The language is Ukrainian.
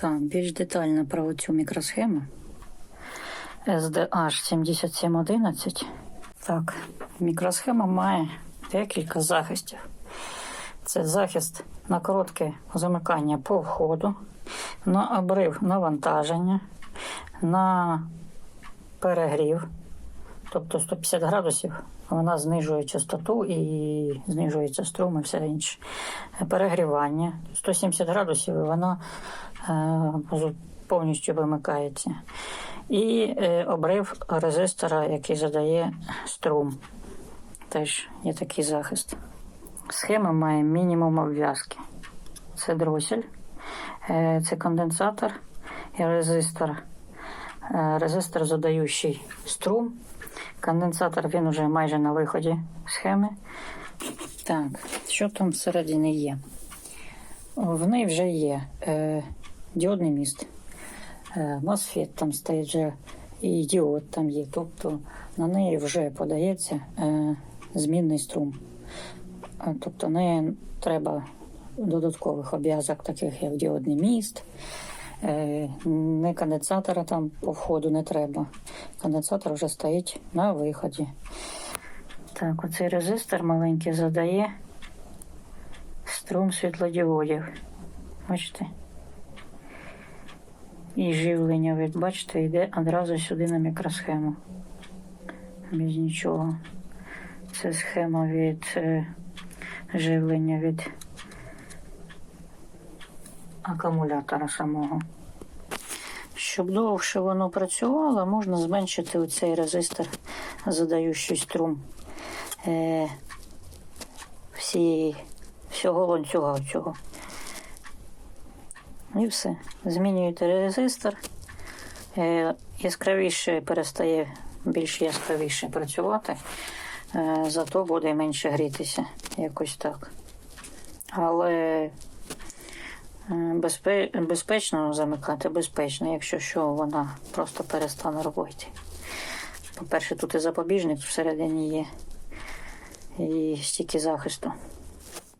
Так, більш детально про цю мікросхему. SDH 7711. Так, мікросхема має декілька захистів. Це захист на коротке замикання по входу, на обрив навантаження, на перегрів, тобто 150 градусів. Вона знижує частоту і знижується струм і все інше. Перегрівання 170 градусів і вона е, повністю вимикається. І е, обрив резистора, який задає струм. Теж є такий захист. Схема має мінімум обв'язки. Це дросель, е, це конденсатор і резистор. Резистор задаючий струм. Конденсатор він уже майже на виході схеми. Так, що там всередині є? В неї вже є е, діодний міст. Е, MOSFET там стоїть вже і діод там є. Тобто на неї вже подається е, змінний струм. Е, Тобто не треба додаткових обв'язок, таких як діодний міст. Е, Не конденсатора там по входу не треба. Конденсатор вже стоїть на виході. Так, оцей резистор маленький задає струм світлодіодів. Бачите? І живлення, ви бачите, йде одразу сюди на мікросхему. Без нічого. Це схема від е, живлення від акумулятора самого. Щоб довше воно працювало, можна зменшити оцей резистор, задаючий струм е, всієї, всього ланцюга цього. І все. Змінюєте резистор. Е, яскравіше перестає більш яскравіше працювати, е, зато буде менше грітися. Якось так. Але безпе, безпечно замикати, безпечно, якщо що, вона просто перестане робити. По-перше, тут і запобіжник всередині є, і стільки захисту.